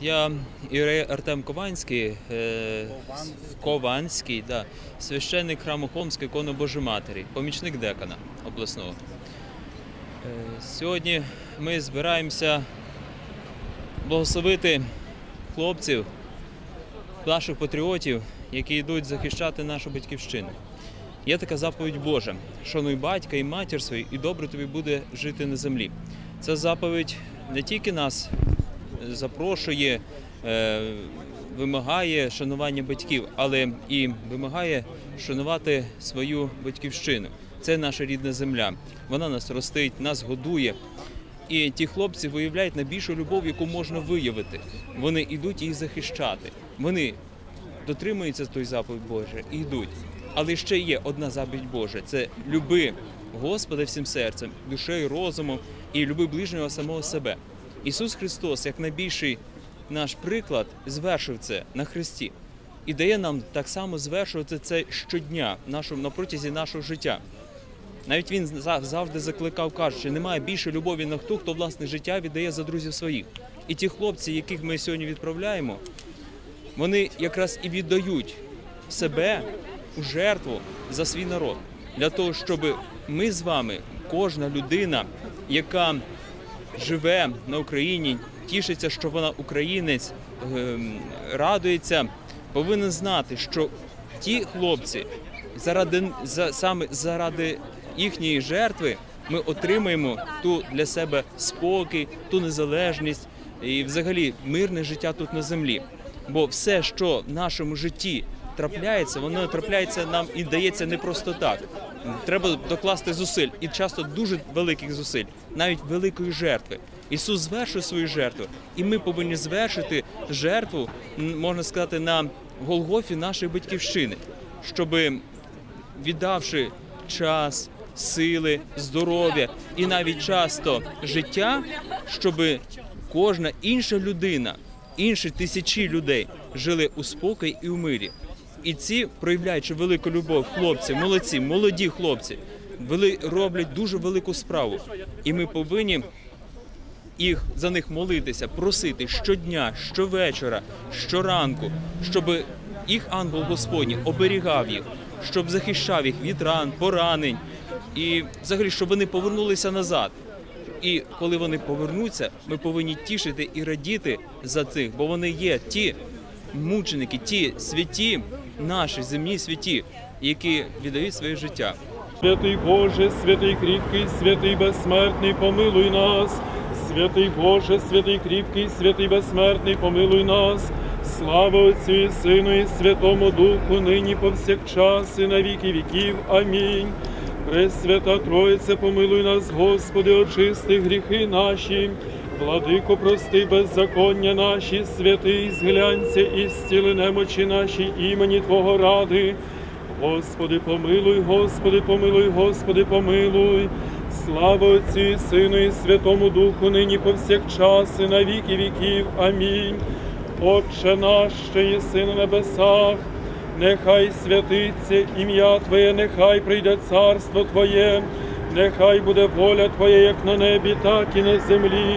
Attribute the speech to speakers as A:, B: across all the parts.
A: Я Ірей Артем Кованський, е, Кованський, да, священник храму Холмської ікони Божої Матері, помічник декана обласного. Е, Сьогодні ми збираємося благословити хлопців, наших патріотів, які йдуть захищати нашу батьківщину. Є така заповідь Божа: шануй батька і матір свою, і добре тобі буде жити на землі. Ця заповідь не тільки нас запрошує, е, вимагає шанування батьків, але і вимагає шанувати свою батьківщину. Це наша рідна земля. Вона нас ростить, нас годує. І ті хлопці виявляють найбільшу любов, яку можна виявити. Вони йдуть її захищати. Вони дотримуються той заповідь Божий і йдуть. Але ще є одна заповідь Божа це люби Господа всім серцем, душею, розумом і люби ближнього самого себе. Ісус Христос, як найбільший наш приклад, звершив це на Христі і дає нам так само звершувати це щодня нашому, на протязі нашого життя. Навіть він за- завжди закликав, кажучи, немає більше любові на хто, хто власне життя віддає за друзів своїх. І ті хлопці, яких ми сьогодні відправляємо, вони якраз і віддають себе у жертву за свій народ, для того, щоб ми з вами, кожна людина, яка живе на Україні, тішиться, що вона українець, ем, радується, повинен знати, що ті хлопці заради за саме заради їхньої жертви ми отримаємо ту для себе спокій, ту незалежність і взагалі мирне життя тут на землі. Бо все, що в нашому житті трапляється, воно трапляється нам і дається не просто так. Треба докласти зусиль, і часто дуже великих зусиль, навіть великої жертви. Ісус звершив свою жертву, і ми повинні звершити жертву, можна сказати, на Голгофі нашої батьківщини, щоби віддавши час, сили, здоров'я і навіть часто життя, щоб кожна інша людина, інші тисячі людей жили у спокій і у мирі. І ці, проявляючи велику любов, хлопці, молодці, молоді хлопці, вели, роблять дуже велику справу. І ми повинні їх за них молитися, просити щодня, щовечора, щоранку, щоб їх ангел Господній оберігав їх, щоб захищав їх від ран, поранень, і взагалі, щоб вони повернулися назад. І коли вони повернуться, ми повинні тішити і радіти за цих, бо вони є ті мученики, ті святі, наші земні святі, які віддають своє життя.
B: Святий Боже, святий кріпкий, святий безсмертний, помилуй нас. Святий Боже, святий кріпкий, святий безсмертний, помилуй нас. Слава Отцю і Сину і Святому Духу, нині повсякчас і на віки віків. Амінь. Пресвята Троїця, помилуй нас, Господи, очисти гріхи наші. Владико, прости беззаконня наші, святий, зглянься і зціли немочі наші імені Твого ради. Господи, помилуй, Господи, помилуй, Господи, помилуй. Слава Отцю і Сину і Святому Духу, нині повсякчас і на віки віків. Амінь. Отче наш, що єси на небесах, нехай святиться ім'я Твоє, нехай прийде царство Твоє, нехай буде воля Твоя, як на небі, так і на землі.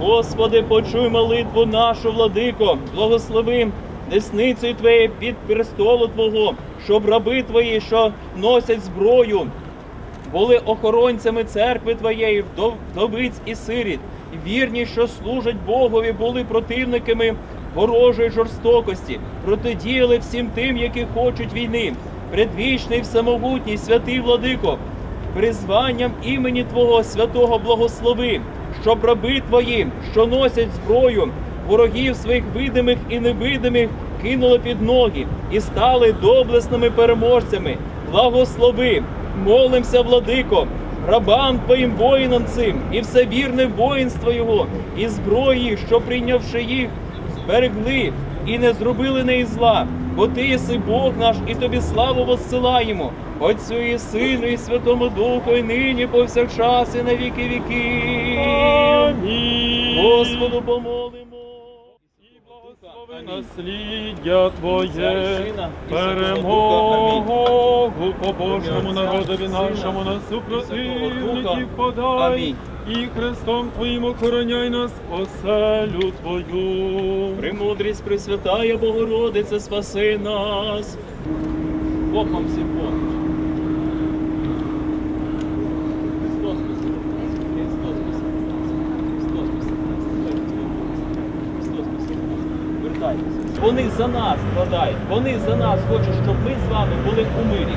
A: Господи, почуй молитву нашу, владико, благослови десницею Твоєю під престолу Твого, щоб раби Твої, що носять зброю, були охоронцями церкви Твоєї, вдовиць і сиріт, вірні, що служать Богові, були противниками ворожої жорстокості, протидіяли всім тим, які хочуть війни. Предвічний всемогутній святий владико, призванням імені Твого святого благослови, щоб раби Твої, що носять зброю, ворогів своїх видимих і невидимих, кинули під ноги і стали доблесними переможцями. Благослови, молимося, владико, рабам Твоїм воїнам цим, і все вірне воїнство Його, і зброї, що прийнявши їх, зберегли і не зробили неї зла, бо Ти єси Бог наш, і тобі славу воссилаємо. Отцю і Сину, і Святому Духу, і нині повсякчас, і на віки віки.
B: Амінь.
A: Господу помолимо.
B: І благослови насліддя Твоє, перемогу по Божому народові нашому на супротивників подай, і Христом Твоїм охороняй нас оселю Твою.
A: Премудрість Пресвятая Богородице, спаси нас. Бог вам всім помощь. Христос спаси нас. Христос спаси нас. Христос спаси нас. Христос спаси нас. Вертайтеся. Вони за нас складають, вони за нас хочуть, щоб ми з вами були у мирі.